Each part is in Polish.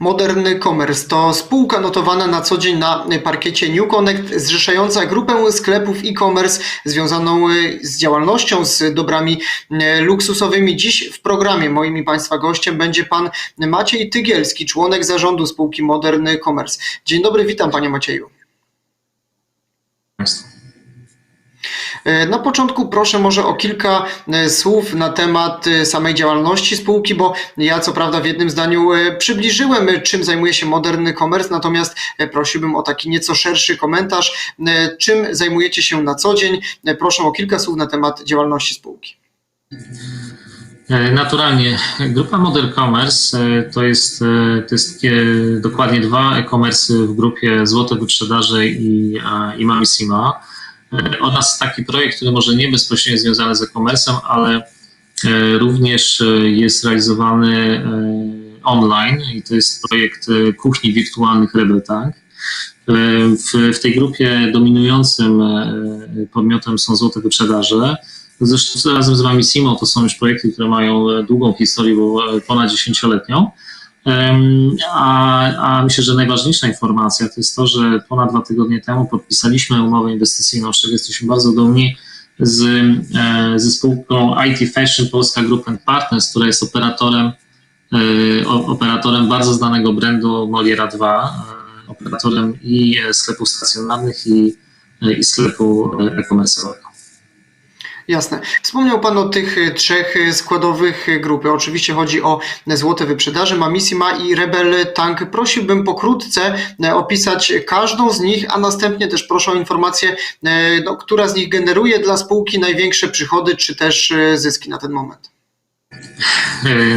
Modern Commerce to spółka notowana na co dzień na parkiecie New Connect, zrzeszająca grupę sklepów e-commerce związaną y, z działalnością, z dobrami y, luksusowymi. Dziś w programie moim i Państwa gościem będzie Pan Maciej Tygielski, członek zarządu spółki Modern Commerce. Dzień dobry, witam Panie Macieju. E, Na początku proszę może o kilka e, słów na temat e, samej działalności spółki, bo ja co prawda w jednym zdaniu przybliżyłem, czym zajmuje się Modern Commerce, natomiast prosiłbym o taki nieco szerszy komentarz, czym zajmujecie się na co dzień. Proszę o kilka słów na temat działalności spółki. Naturalnie. Grupa Model Commerce to jest, to jest dokładnie dwa e-commerce w grupie Złote Wyprzedaże i, i Mamissima e, oraz taki projekt, który może nie bezpośrednio związany z e-commerce'em, ale e, również e, jest realizowany e, online i to jest projekt kuchni wirtualnych Rebel Tank. W, w tej grupie dominującym podmiotem są Złote Wyprzedaże. Zresztą razem z Wami Simo to są już projekty, które mają długą historię, bo ponad dziesięcioletnią. Em, A, a myślę, że najważniejsza informacja to jest to, że ponad dwa tygodnie temu podpisaliśmy umowę inwestycyjną, z czego jesteśmy bardzo dumni, z, e, ze spółką IT Fashion Polska Group and Partners, która jest operatorem, e, operatorem bardzo znanego brandu Moliera 2, e, operatorem i sklepów stacjonarnych, i, i sklepu e-commerce'owego. Jasne. Wspomniał Pan o tych e, trzech e, składowych e, grupy. Oczywiście chodzi o Złote Wyprzedaże, Mamissima i Rebel Tank. Prosiłbym pokrótce opisać każdą z nich, a następnie też proszę o informację, no, która z nich generuje dla spółki największe przychody czy też zyski na ten moment.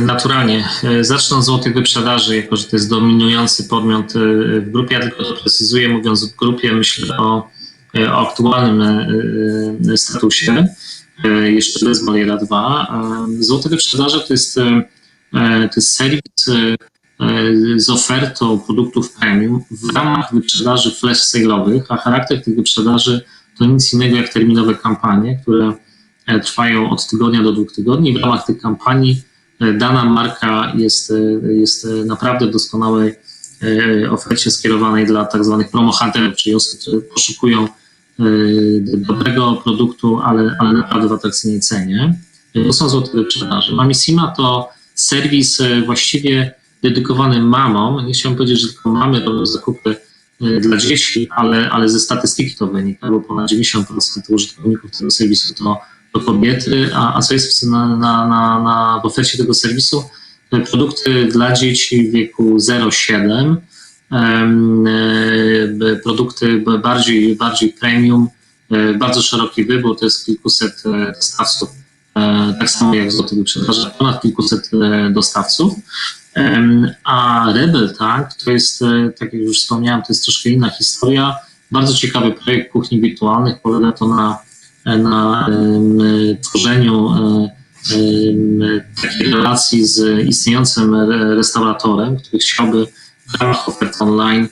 Naturalnie. Zacznę od złotych wyprzedaży, jako że to jest dominujący podmiot w grupie. Ja tylko doprecyzuję, mówiąc w grupie, myślę o, o aktualnym e, e, statusie, e, jeszcze bez Moliera 2. E, Złote wyprzedaże to jest, e, e, to jest serwis e, e, z ofertą produktów premium w ramach wyprzedaży flash sale'owych, a charakter tych wyprzedaży to nic innego jak terminowe kampanie, które e, trwają od tygodnia do dwóch tygodni. W ramach tych kampanii e, dana marka jest, e, jest e, naprawdę w doskonałej e, ofercie skierowanej dla tak zwanych promohunterów, czyli osób, które poszukują e, dobrego produktu, ale, ale naprawdę w atrakcyjnej cenie. To są złote wyprzedaże. Mamissima to serwis e, właściwie dedykowany mamom. Nie chciałbym powiedzieć, że tylko mamy robią zakupy e, dla dzieci, ale, ale ze statystyki to wynika, bo ponad 90% użytkowników tego serwisu to, to kobiety, a, a co jest na, na, na, na w ofercie tego serwisu? Produkty dla dzieci w wieku 0,7, em, e, produkty b- bardziej, bardziej premium, e, bardzo szeroki wybór, to jest kilkuset e, dostawców, e, tak samo jak w Złotych Wyprzedażach, ponad kilkuset e, dostawców. A Rebel Tank to jest, e, tak jak już wspomniałem, to jest troszkę inna historia. Bardzo ciekawy projekt kuchni wirtualnych. Polega to na, na tworzeniu e, takiej relacji z istniejącym re- restauratorem, który chciałby ramach ofert online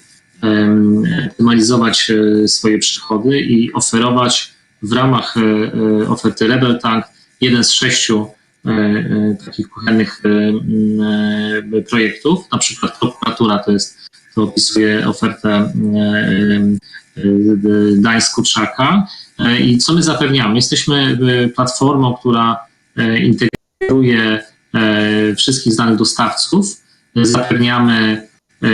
optymalizować e, swoje przychody i oferować w ramach e, e, oferty Rebel Tank jeden z sześciu takich kuchennych projektów. Na przykład prokuratura to jest, to opisuje ofertę dań z kurczaka. I co my zapewniamy? Jesteśmy platformą, która integruje wszystkich znanych dostawców. Zapewniamy e,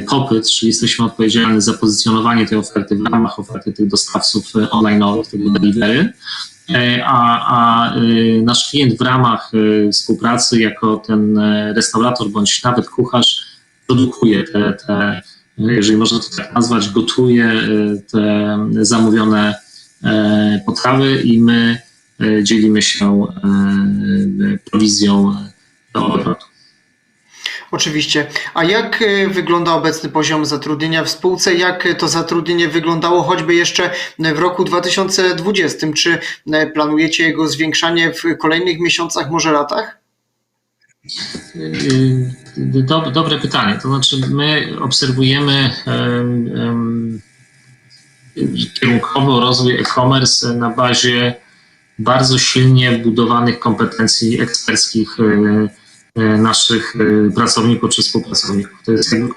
popyt, czyli jesteśmy odpowiedzialni za pozycjonowanie tej oferty w ramach oferty tych dostawców e, online'owych, tego delivery. E, A, a nasz klient w ramach współpracy jako ten restaurator bądź nawet kucharz produkuje te, te jeżeli można to tak nazwać, gotuje te zamówione potrawy i my dzielimy się prowizją do obrotu. Oczywiście. A jak e, wygląda obecny poziom zatrudnienia w spółce? Jak to zatrudnienie wyglądało choćby jeszcze w roku 2020? Czy e, planujecie jego zwiększanie w kolejnych miesiącach, może latach? Do, dobre pytanie. To znaczy, my obserwujemy em, em, kierunkowo rozwój e-commerce na bazie bardzo silnie budowanych kompetencji eksperckich e, e, naszych e, pracowników czy współpracowników. To jest jakby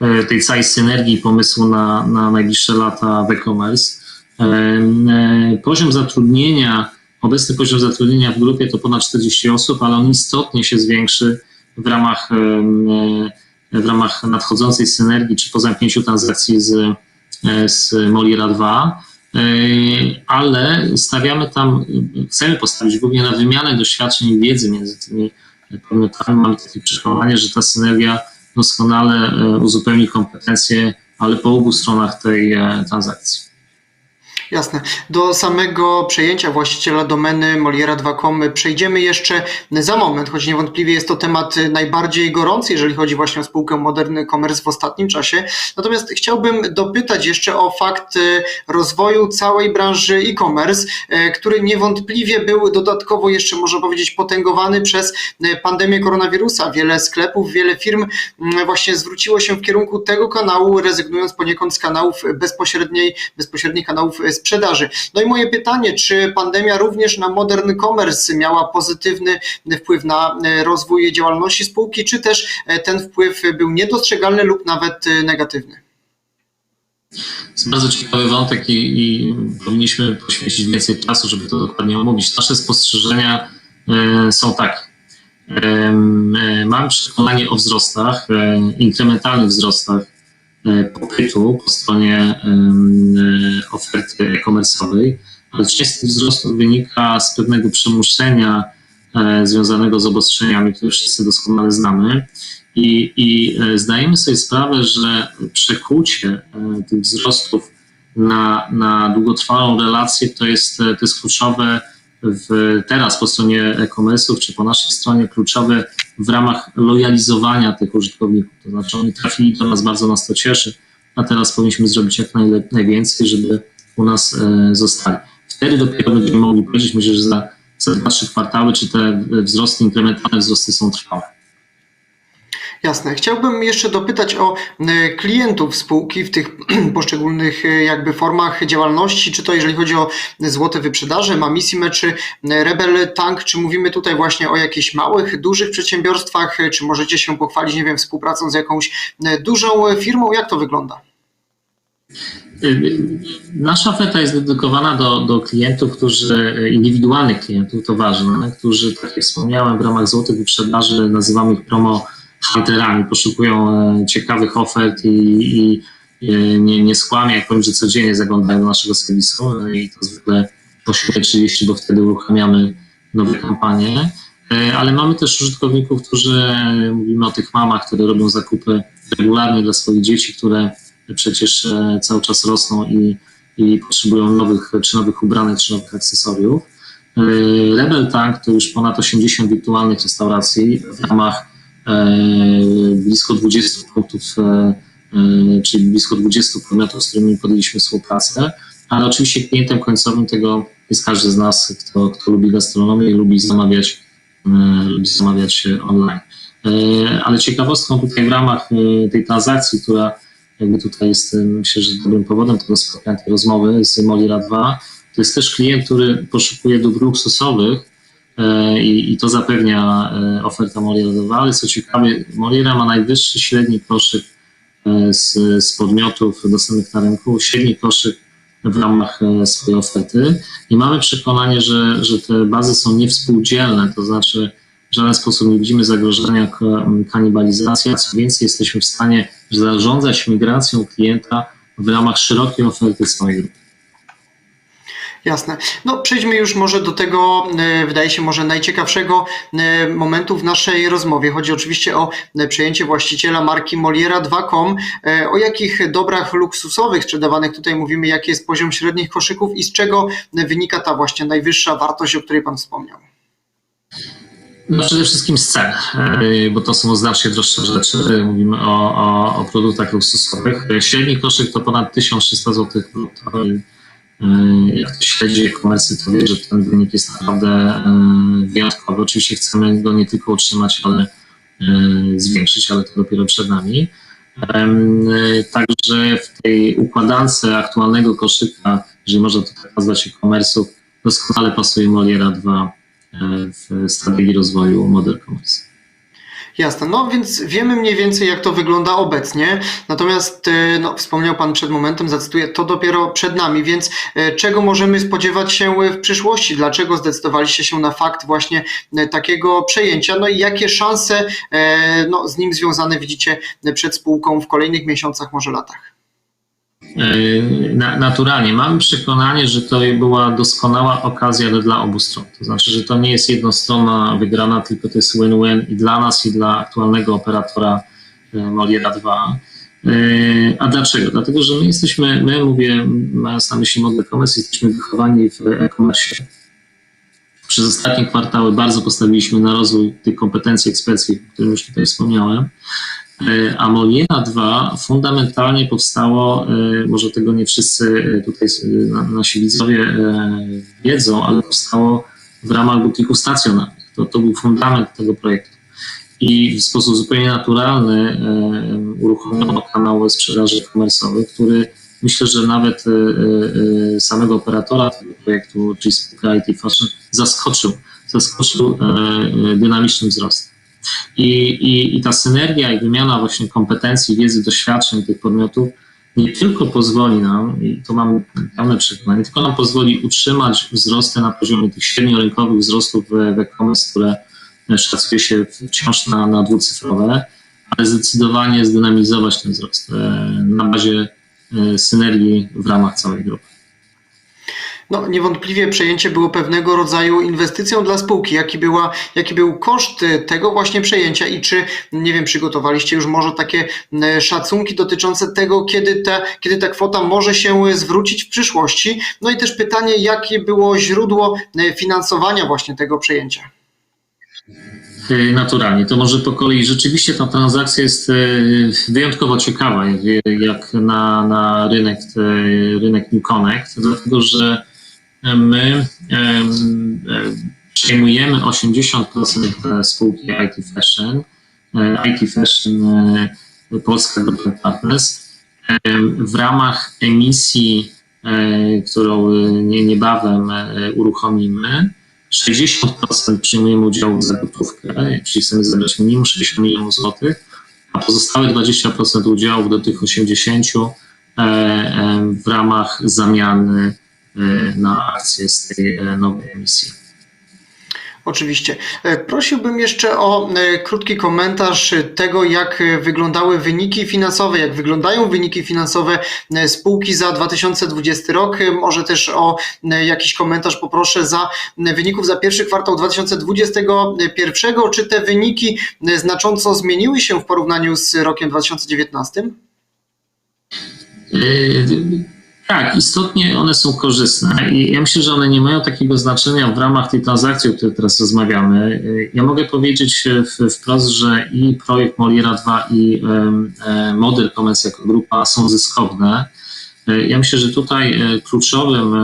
e, tej całej synergii pomysłu na, na najbliższe lata w e-commerce. E, e, Poziom zatrudnienia, obecny poziom zatrudnienia w grupie to ponad 40 osób, ale on istotnie się zwiększy w ramach, e, w ramach nadchodzącej synergii czy po zamknięciu transakcji z, e, z Moliera 2. E, Ale stawiamy tam, chcemy postawić głównie na wymianę doświadczeń i wiedzy między tymi podmiotami. Mamy takie przekonanie, że ta synergia doskonale e, uzupełni kompetencje, ale po obu stronach tej e, transakcji. Jasne. Do samego przejęcia właściciela domeny Moliera2.com przejdziemy jeszcze za moment, choć niewątpliwie jest to temat najbardziej gorący, jeżeli chodzi właśnie o spółkę Modern Commerce w ostatnim czasie. Natomiast chciałbym dopytać jeszcze o fakt e, rozwoju całej branży e-commerce, e, który niewątpliwie był dodatkowo jeszcze, można powiedzieć, potęgowany przez e, pandemię koronawirusa. Wiele sklepów, wiele firm mm, właśnie zwróciło się w kierunku tego kanału, rezygnując poniekąd z kanałów bezpośredniej, bezpośrednich kanałów sprzedaży. No i moje pytanie, czy pandemia również na modern commerce miała pozytywny wpływ na e, rozwój działalności spółki, czy też e, ten wpływ był niedostrzegalny lub nawet e, negatywny? Jest bardzo ciekawy wątek i, i powinniśmy poświęcić więcej czasu, żeby to dokładnie omówić. Nasze spostrzeżenia są takie. Mamy przekonanie o wzrostach, inkrementalnych wzrostach popytu po stronie e, oferty e-commerce'owej, ale część z tych wzrostów wynika z pewnego przymuszenia e, związanego z obostrzeniami, które wszyscy doskonale znamy. I, I e, zdajemy sobie sprawę, że przekucie e, tych wzrostów na, na długotrwałą relację to jest, e, to jest kluczowe w, teraz po stronie e-commerce'ów, czy po naszej stronie kluczowe w ramach lojalizowania tych użytkowników. To znaczy oni trafili do nas, bardzo nas to cieszy, a teraz powinniśmy zrobić jak najwięcej, żeby u nas e, zostali. Wtedy dopiero będziemy mogli powiedzieć, myślę, że za, za 2-3 kwartały, czy te wzrosty, inkrementalne wzrosty są trwałe. Jasne. Chciałbym jeszcze dopytać o e, klientów spółki w tych poszczególnych e, jakby formach działalności, czy to jeżeli chodzi o złote wyprzedaże, Mamisime czy e, Rebel Tank, czy mówimy tutaj właśnie o jakichś małych, dużych przedsiębiorstwach, czy możecie się pochwalić, nie wiem, współpracą z jakąś dużą firmą, jak to wygląda? Nasza oferta jest dedykowana do, do klientów, którzy, indywidualnych klientów, to ważne, którzy, tak jak wspomniałem, w ramach złotych wyprzedaży nazywamy ich promo hunterami, poszukują e, ciekawych ofert i, i e, nie, nie jak powiem, że codziennie zaglądają do naszego serwisu no i to zwykle po 7.30, bo wtedy uruchamiamy nowe kampanie. E, Ale mamy też użytkowników, którzy, mówimy o tych mamach, które robią zakupy regularnie dla swoich dzieci, które przecież cały czas rosną i, i potrzebują nowych, czy nowych ubranek, czy nowych akcesoriów. Rebel Tank to już ponad 80 wirtualnych restauracji w ramach blisko 20 punktów, e, e, czyli blisko 20 podmiotów, z którymi podjęliśmy współpracę, ale oczywiście klientem końcowym tego jest każdy z nas, kto, kto lubi gastronomię i lubi zamawiać, e, lubi zamawiać online. E, Ale ciekawostką tutaj w ramach e, tej transakcji, która jakby tutaj jest, e, myślę, że dobrym powodem tego spotkania, tej rozmowy z Molira 2, to jest też klient, który poszukuje dóbr luksusowych e, i, i to zapewnia e, oferta Moliera 2, ale co ciekawe, Moliera ma najwyższy średni koszyk e, z, z podmiotów dostępnych na rynku, średni koszyk w ramach e, swojej oferty i mamy przekonanie, że, że te bazy są niewspółdzielne, to znaczy w żaden sposób nie widzimy zagrożenia kanibalizacji, a co więcej jesteśmy w stanie zarządzać migracją klienta w ramach szerokiej oferty swojej grupy. Jasne. No przejdźmy już może do tego, e, wydaje się może najciekawszego e, momentu w naszej rozmowie. Chodzi oczywiście o e, przejęcie właściciela marki Moliera2.com. E, O jakich dobrach luksusowych sprzedawanych tutaj mówimy, jaki jest poziom średnich koszyków i z czego wynika ta właśnie najwyższa wartość, o której Pan wspomniał? No przede wszystkim z cen, bo to są znacznie droższe rzeczy. Mówimy o, o, o produktach luksusowych. Średni koszyk to ponad 1300 zł. E, Jak ktoś śledzi e-commerce, to wie, że ten wynik jest naprawdę e, wyjątkowy. Oczywiście chcemy go nie tylko utrzymać, ale e, zwiększyć, ale to dopiero przed nami. E, Także w tej układance aktualnego koszyka, jeżeli można to tak nazwać e-commerce'ów, doskonale pasuje Moliera 2 w strategii rozwoju Model Commerce. Jasne, no więc wiemy mniej więcej, jak to wygląda obecnie. Natomiast, e, no, wspomniał Pan przed momentem, zacytuję, to dopiero przed nami, więc e, czego możemy spodziewać się w przyszłości? Dlaczego zdecydowaliście się na fakt właśnie e, takiego przejęcia? No i jakie szanse e, no, z nim związane widzicie przed spółką w kolejnych miesiącach, może latach? Na, naturalnie. Mamy przekonanie, że to była doskonała okazja dla obu stron. To znaczy, że to nie jest jednostronna wygrana, tylko to jest win-win i dla nas, i dla aktualnego operatora e, Moliera 2. E, A dlaczego? Dlatego, że my jesteśmy, my mówię, mając na myśli Model Commerce, jesteśmy wychowani w e-commerce. Przez ostatnie kwartały bardzo postawiliśmy na rozwój tych kompetencji eksperckich, o których już tutaj wspomniałem. E, A Moliera 2 fundamentalnie powstało, e, może tego nie wszyscy e, tutaj na- nasi widzowie wiedzą, ale powstało w ramach butiku stacjonarnych. To, to był fundament tego projektu. I w sposób zupełnie naturalny uruchomiono kanał sprzedaży komersowej, który myślę, że nawet samego operatora tego projektu, czyli spółka IT Fashion, zaskoczył, zaskoczył dynamicznym wzrostem. I, i, I ta synergia i wymiana właśnie kompetencji, wiedzy, doświadczeń tych podmiotów nie tylko pozwoli nam, i to mam pełne przekonanie, nie tylko nam pozwoli utrzymać wzrosty na poziomie tych średniorynkowych wzrostów w e-commerce, które szacuje się wciąż na, na dwucyfrowe, ale zdecydowanie zdynamizować ten wzrost e, na bazie e, synergii w ramach całej grupy. No, niewątpliwie przejęcie było pewnego rodzaju inwestycją dla spółki. Jaki, była, jaki był koszt e, tego właśnie przejęcia i czy, nie wiem, przygotowaliście już może takie e, szacunki dotyczące tego, kiedy ta, kiedy ta kwota może się e, zwrócić w przyszłości? No i też pytanie, jakie było źródło finansowania właśnie tego przejęcia? Naturalnie, to może po kolei. Rzeczywiście ta transakcja jest wyjątkowo ciekawa, jak, na, na rynek, rynek New Connect, dlatego że przejmujemy 80% spółki IT Fashion, e, IT Fashion e, Polska Grupa Partners w ramach emisji, e, którą e, nie- niebawem e, uruchomimy. 60% przyjmujemy udziału za gotówkę, czyli chcemy zebrać minimum 60 milionów złotych, a pozostałe 20% udziałów do tych 80 e, e, w ramach zamiany e, na akcje z tej e, nowej emisji. Oczywiście. E, Prosiłbym jeszcze o e, krótki komentarz e, tego, jak e, wyglądały wyniki finansowe, jak wyglądają wyniki finansowe e, spółki za 2020 rok. E, Może też o e, jakiś komentarz poproszę za e, wyników za pierwszy kwartał 2021. Czy te wyniki e, znacząco zmieniły się w porównaniu z rokiem 2019? Tak, istotnie one są korzystne i ja myślę, że one nie mają takiego znaczenia w ramach tej transakcji, o której teraz rozmawiamy. Ja mogę powiedzieć wprost, że i projekt Moliera 2 i e, model Commerce jako grupa są zyskowne. E, Ja myślę, że tutaj e, kluczowym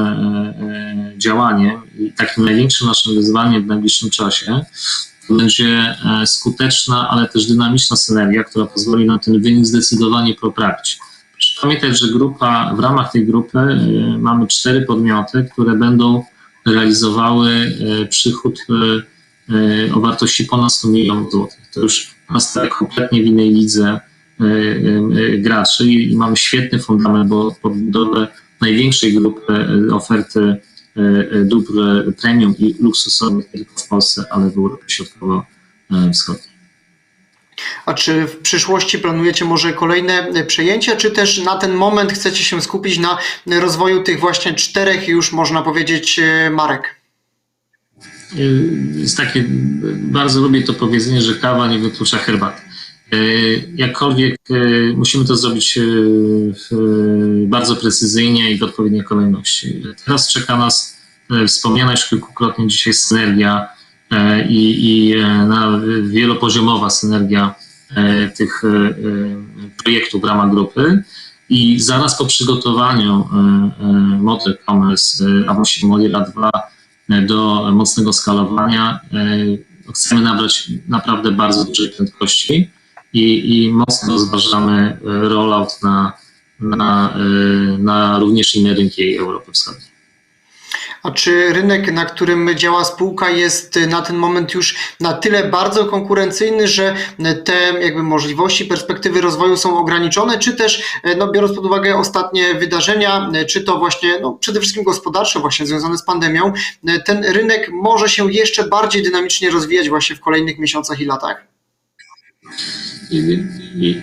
działaniem i takim największym naszym wyzwaniem w najbliższym czasie będzie skuteczna, ale też dynamiczna synergia, która pozwoli nam ten wynik zdecydowanie poprawić. Pamiętać, że grupa, w ramach tej grupy y, mamy cztery podmioty, które będą realizowały y, przychód y, o wartości ponad 100 milionów złotych. To już nastawia kompletnie w innej lidze graczy i, mamy świetny fundament, bo pod budowę największej grupy oferty dóbr premium i luksusowych nie tylko w Polsce, ale w Europie Środkowo-Wschodniej. A czy w przyszłości planujecie może kolejne e, przejęcia, czy też na ten moment chcecie się skupić na rozwoju tych właśnie czterech już można powiedzieć e, marek? Y, Jest takie, bardzo lubię to powiedzenie, że kawa nie wyklucza herbaty. Jakkolwiek musimy to zrobić bardzo precyzyjnie i w odpowiedniej kolejności. Teraz czeka nas wspomniana już kilkukrotnie dzisiaj synergia i, i y, na wielopoziomowa synergia y, tych projektów w ramach grupy. I zaraz po przygotowaniu Model Commerce, a właściwie Moliera 2 do mocnego skalowania. E, Chcemy nabrać naprawdę bardzo dużej prędkości i, i mocno rozważamy e, rollout na, na, e, na również inne rynki Europy Wschodniej. A czy rynek, na którym działa spółka, jest na ten moment już na tyle bardzo konkurencyjny, że te jakby możliwości, perspektywy rozwoju są ograniczone, czy też, no, biorąc pod uwagę ostatnie wydarzenia, czy to właśnie no, przede wszystkim gospodarcze, właśnie związane z pandemią, ten rynek może się jeszcze bardziej dynamicznie rozwijać właśnie w kolejnych miesiącach i latach?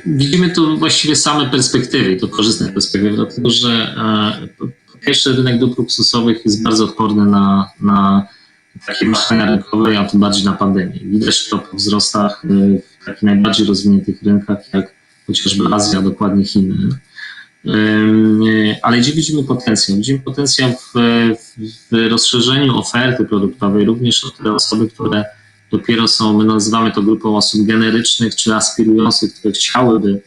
Widzimy tu właściwie same perspektywy, to korzystne perspektywy, dlatego że pierwsze rynek dóbr luksusowych jest bardzo odporny na, na takie machania rynkowe, a tym bardziej na pandemię. Widać to po wzrostach e, w takich najbardziej rozwiniętych rynkach, jak chociażby Azja, dokładnie Chiny. E, Ale gdzie widzimy potencjał? Widzimy potencjał w, w- rozszerzeniu oferty produktowej również o te osoby, które dopiero są, my nazywamy to grupą osób generycznych czy aspirujących, które chciałyby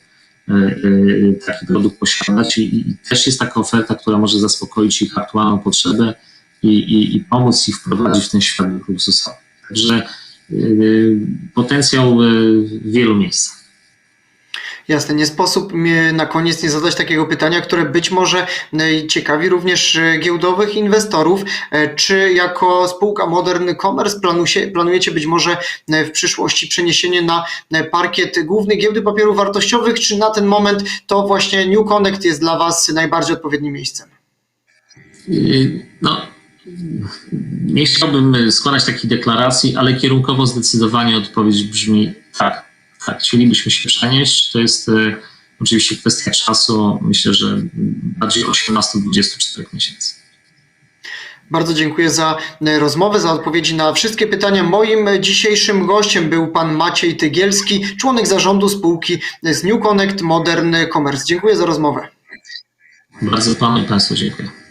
taki produkt posiadać i, i też jest taka oferta, która może zaspokoić ich aktualną potrzebę i, i, i pomóc ich wprowadzić w ten świat dóbr luksusowych. Także e, potencjał e, w wielu miejscach. Jasne, nie sposób na koniec nie zadać takiego pytania, które być może e, ciekawi również e, giełdowych inwestorów. E, Czy jako spółka Modern Commerce planujecie, planujecie być może w przyszłości przeniesienie na parkiet główny giełdy papierów wartościowych, czy na ten moment to właśnie New Connect jest dla Was najbardziej odpowiednim miejscem? No, nie chciałbym składać takich deklaracji, ale kierunkowo zdecydowanie odpowiedź brzmi tak. Tak, chcielibyśmy się przenieść. To jest y, oczywiście kwestia czasu. Myślę, że bardziej 18-24 miesięcy. Bardzo dziękuję za e, rozmowę, za odpowiedzi na wszystkie pytania. Moim e, dzisiejszym gościem był pan Maciej Tygielski, członek zarządu spółki z New Connect Modern Commerce. Dziękuję za rozmowę. Bardzo panu i państwu dziękuję.